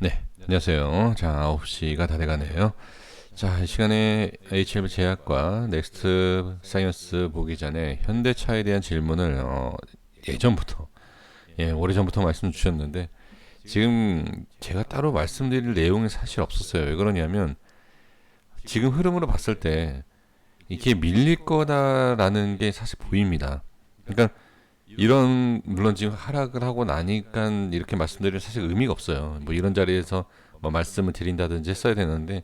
네, 안녕하세요. 자, 9시가 다 돼가네요. 자, 이 시간에 HLB 제약과 넥스트 사이언스 보기 전에 현대차에 대한 질문을 어, 예전부터, 예, 오래전부터 말씀 주셨는데, 지금 제가 따로 말씀드릴 내용이 사실 없었어요. 왜 그러냐면, 지금 흐름으로 봤을 때, 이게 밀릴 거다라는 게 사실 보입니다. 그러니까, 이런 물론 지금 하락을 하고 나니까 이렇게 말씀드리면 사실 의미가 없어요. 뭐 이런 자리에서 뭐 말씀을 드린다든지 했어야 되는데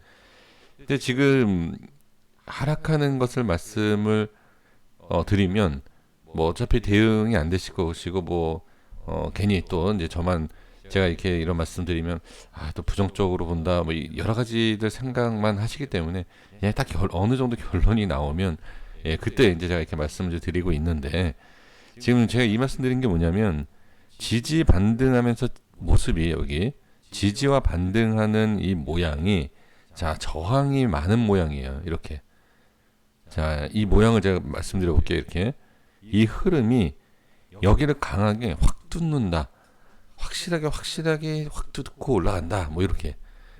근데 지금 하락하는 것을 말씀을 어, 드리면 뭐 어차피 대응이 안 되실 것이고 뭐 어, 괜히 또 이제 저만 제가 이렇게 이런 말씀드리면 아 또 부정적으로 본다 뭐 여러 가지들 생각만 하시기 때문에 그냥 딱 결, 어느 정도 결론이 나오면 예 그때 이제 제가 이렇게 말씀을 드리고 있는데 지금 제가 이 말씀 드린 게 뭐냐면 지지 반등하면서 모습이 여기 지지와 반등하는 이 모양이 자 저항이 많은 모양이에요. 이렇게. 자 이 모양을 제가 말씀드려 볼게요 이렇게. 이 흐름이 여기를 강하게 확 뚫는다. 확실하게 확실하게 확 뚫고 올라간다. 뭐 이렇게.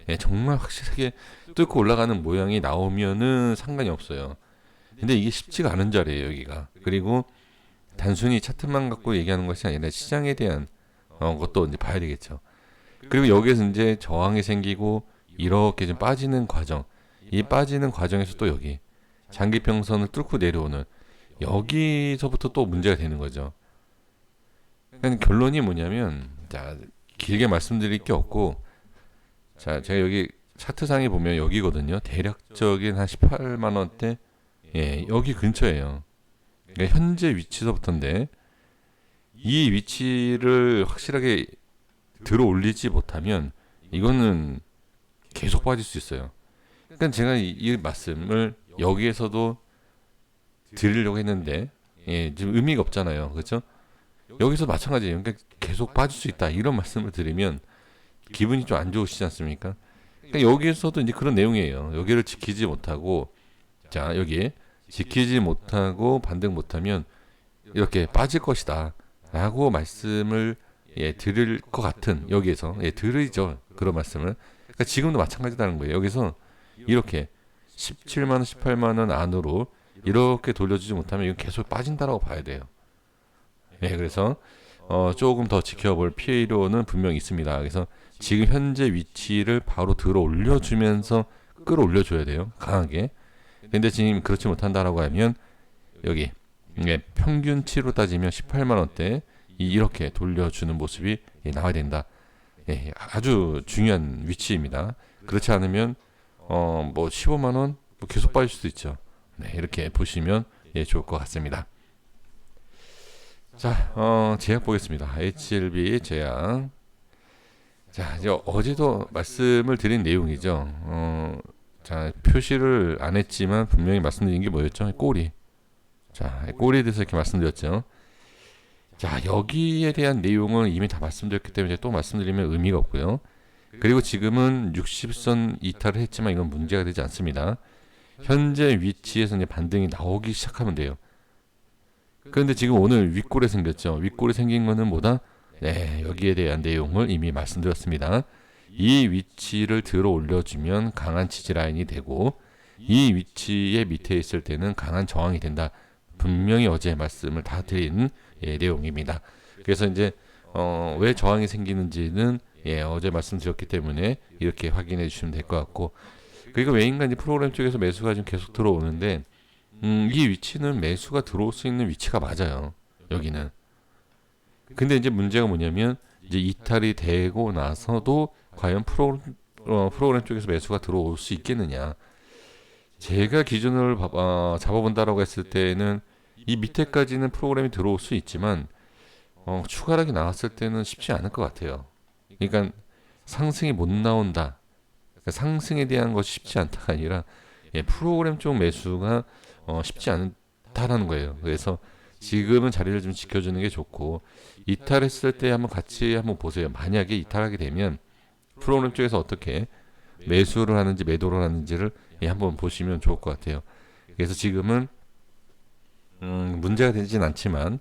예, 정말 확실하게 뚫고 올라가는 모양이 나오면은 상관이 없어요. 근데 이게 쉽지가 않은 자리예요 여기가. 그리고 단순히 차트만 갖고 얘기하는 것이 아니라 시장에 대한 어, 것도 이제 봐야 되겠죠. 그리고 여기에서 이제 저항이 생기고 이렇게 좀 빠지는 과정, 이 빠지는 과정에서 또 여기 장기 평선을 뚫고 내려오는 여기서부터 또 문제가 되는 거죠. 그러니까 결론이 뭐냐면 자 길게 말씀드릴 게 없고 자 제가 여기 차트상에 보면 여기거든요. 대략적인 한 18만 원대 예 여기 근처예요. 그러니까 현재 위치서부터인데 이 위치를 확실하게 들어 올리지 못하면 이거는 계속 빠질 수 있어요. 그러니까 제가 이, 이 말씀을 여기에서도 드리려고 했는데 예, 지금 의미가 없잖아요. 그렇죠? 여기서 마찬가지예요. 그러니까 계속 빠질 수 있다. 이런 말씀을 드리면 기분이 좀 안 좋으시지 않습니까? 그러니까 여기에서도 이제 그런 내용이에요. 여기를 지키지 못하고 자, 여기 지키지 못하고 반등 못하면 이렇게 빠질 것이다. 라고 말씀을 예, 드릴 것 같은 여기에서 예, 들으죠. 그런 말씀을. 그러니까 지금도 마찬가지다는 거예요. 여기서 이렇게 17만 원, 18만 원 안으로 이렇게 돌려주지 못하면 이건 계속 빠진다라고 봐야 돼요. 예, 그래서 어, 조금 더 지켜볼 필요는 분명히 있습니다. 그래서 지금 현재 위치를 바로 들어 올려주면서 끌어올려 줘야 돼요. 강하게. 근데 지금 그렇지 못한다라고 하면 여기 예, 평균치로 따지면 18만 원대 이렇게 돌려주는 모습이 예, 나와야 된다. 예, 아주 중요한 위치입니다. 그렇지 않으면 어 뭐 15만 원뭐 계속 빠질 수도 있죠. 네, 이렇게 보시면 예, 좋을 것 같습니다. 자, 어, 제약 보겠습니다. HLB 제약. 자, 이제 어제도 말씀을 드린 내용이죠. 어, 자, 표시를 안 했지만 분명히 말씀드린 게 뭐였죠? 꼬리. 자, 꼬리에 대해서 이렇게 말씀드렸죠. 자, 여기에 대한 내용을 이미 다 말씀드렸기 때문에 또 말씀드리면 의미가 없고요. 그리고 지금은 60선 이탈을 했지만 이건 문제가 되지 않습니다. 현재 위치에서 이제 반등이 나오기 시작하면 돼요. 그런데 지금 오늘 윗골에 생겼죠. 윗골에 생긴 거는 뭐다? 네, 여기에 대한 내용을 이미 말씀드렸습니다. 이 위치를 들어 올려주면 강한 지지 라인이 되고 이 위치의 밑에 있을 때는 강한 저항이 된다. 분명히 어제 말씀을 다 드린 예, 내용입니다. 그래서 이제 어, 왜 저항이 생기는지는 예, 어제 말씀드렸기 때문에 이렇게 확인해 주시면 될 것 같고 그리고 왜인가 이제 프로그램 쪽에서 매수가 지금 계속 들어오는데 음, 이 위치는 매수가 들어올 수 있는 위치가 맞아요. 여기는. 근데 이제 문제가 뭐냐면 이제 이탈이 되고 나서도 과연 프로, 어, 프로그램 쪽에서 매수가 들어올 수 있겠느냐. 제가 기준을 봐, 어, 잡아본다라고 했을 때는 이 밑에까지는 프로그램이 들어올 수 있지만 어, 추가락이 나왔을 때는 쉽지 않을 것 같아요. 그러니까 상승이 못 나온다. 그러니까 상승에 대한 것이 쉽지 않다가 아니라 예, 프로그램 쪽 매수가 어, 쉽지 않다라는 거예요. 그래서 지금은 자리를 좀 지켜주는 게 좋고 이탈했을 때 한번 같이 한번 보세요. 만약에 이탈하게 되면 프로그램 쪽에서 어떻게 매수를 하는지 매도를 하는지를 예, 한번 보시면 좋을 것 같아요. 그래서 지금은 음, 문제가 되진 않지만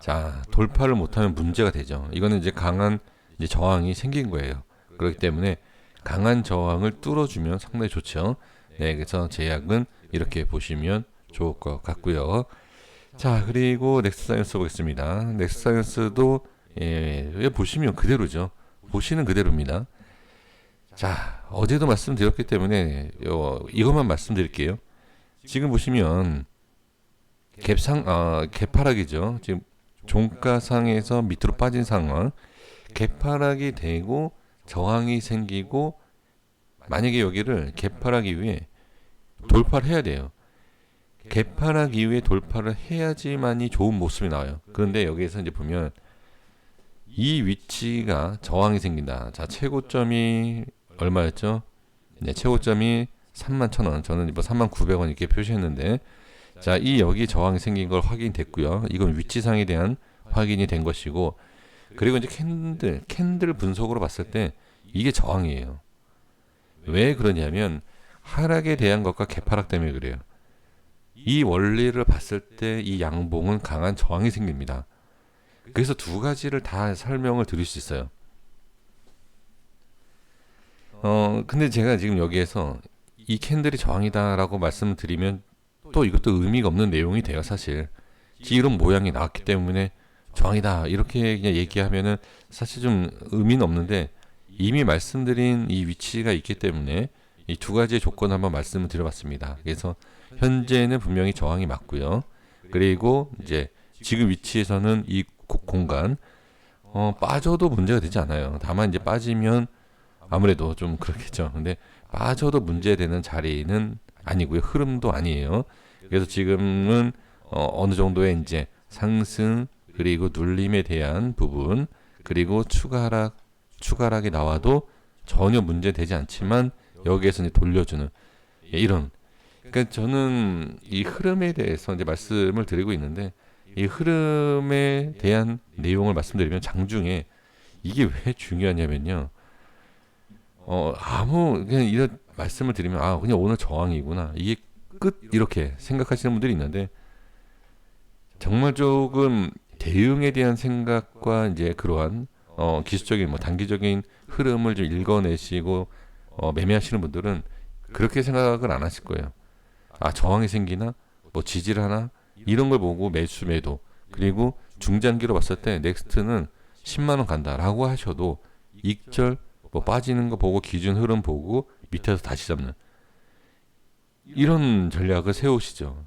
자 돌파를 못하면 문제가 되죠. 이거는 이제 강한 이제 저항이 생긴 거예요. 그렇기 때문에 강한 저항을 뚫어주면 상당히 좋죠. 네, 그래서 제약은 이렇게 보시면 좋을 것 같고요. 자, 그리고 넥스 사이언스 보겠습니다. 넥스 사이언스도 예, 예, 보시면 그대로죠. 보시는 그대로입니다. 자, 어제도 말씀드렸기 때문에 어, 이것만 말씀드릴게요. 지금 보시면 갭상 어, 개파락이죠. 지금 종가상에서 밑으로 빠진 상황. 개파락이 되고 저항이 생기고 만약에 여기를 개파락 이후에 돌파를 해야 돼요. 개파락 이후에 돌파를 해야지만이 좋은 모습이 나와요. 그런데 여기에서 이제 보면 이 위치가 저항이 생긴다. 자, 최고점이 얼마였죠? 네, 최고점이 3만 1,000원. 저는 뭐 3만 900원 이렇게 표시했는데 자, 이 여기 저항이 생긴 걸 확인됐고요. 이건 위치상에 대한 확인이 된 것이고 그리고 이제 캔들, 캔들 분석으로 봤을 때 이게 저항이에요. 왜 그러냐면 하락에 대한 것과 개파락 때문에 그래요. 이 원리를 봤을 때 이 양봉은 강한 저항이 생깁니다. 그래서 두 가지를 다 설명을 드릴 수 있어요. 어, 근데 제가 지금 여기에서 이 캔들이 저항이다라고 말씀을 드리면 또 이것도 의미가 없는 내용이 돼요, 사실. 이런 모양이 나왔기 때문에 저항이다 이렇게 그냥 얘기하면은 사실 좀 의미는 없는데 이미 말씀드린 이 위치가 있기 때문에 이 두 가지의 조건 한번 말씀을 드려봤습니다. 그래서 현재는 분명히 저항이 맞고요. 그리고 이제 지금 위치에서는 이 고- 공간 어, 빠져도 문제가 되지 않아요. 다만 이제 빠지면 아무래도 좀 그렇겠죠. 근데 빠져도 문제되는 자리는 아니고요. 흐름도 아니에요. 그래서 지금은 어, 어느 정도의 이제 상승 그리고 눌림에 대한 부분 그리고 추가 하락 추가 하락이 나와도 전혀 문제되지 않지만 여기에서 이제 돌려주는 예, 이런 그러니까 저는 이 흐름에 대해서 이제 말씀을 드리고 있는데 이 흐름에 대한 내용을 말씀드리면 장중에 이게 왜 중요하냐면요. 어 아무 그냥 이런 말씀을 드리면 아 그냥 오늘 저항이구나. 이게 끝 이렇게 생각하시는 분들이 있는데 정말 조금 대응에 대한 생각과 이제 그러한 어 기술적인 뭐 단기적인 흐름을 좀 읽어내시고 어 매매하시는 분들은 그렇게 생각을 안 하실 거예요. 아 저항이 생기나? 뭐 지지를 하나? 이런 걸 보고 매수 매도. 그리고 중장기로 봤을 때 넥스트는 10만 원 간다라고 하셔도 익절 뭐 빠지는 거 보고 기준 흐름 보고 밑에서 다시 잡는 이런 전략을 세우시죠.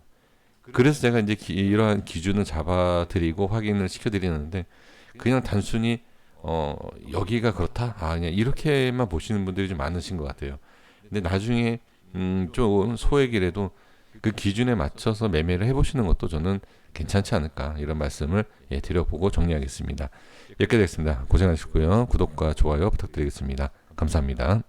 그래서 제가 이제 기, 이러한 기준을 잡아드리고 확인을 시켜드리는데 그냥 단순히 어 여기가 그렇다 아 그냥 이렇게만 보시는 분들이 좀 많으신 것 같아요. 근데 나중에 음 조금 소액이라도 그 기준에 맞춰서 매매를 해보시는 것도 저는 괜찮지 않을까 이런 말씀을 예, 드려보고 정리하겠습니다. 여기까지 하겠습니다. 고생하셨고요. 구독과 좋아요 부탁드리겠습니다. 감사합니다.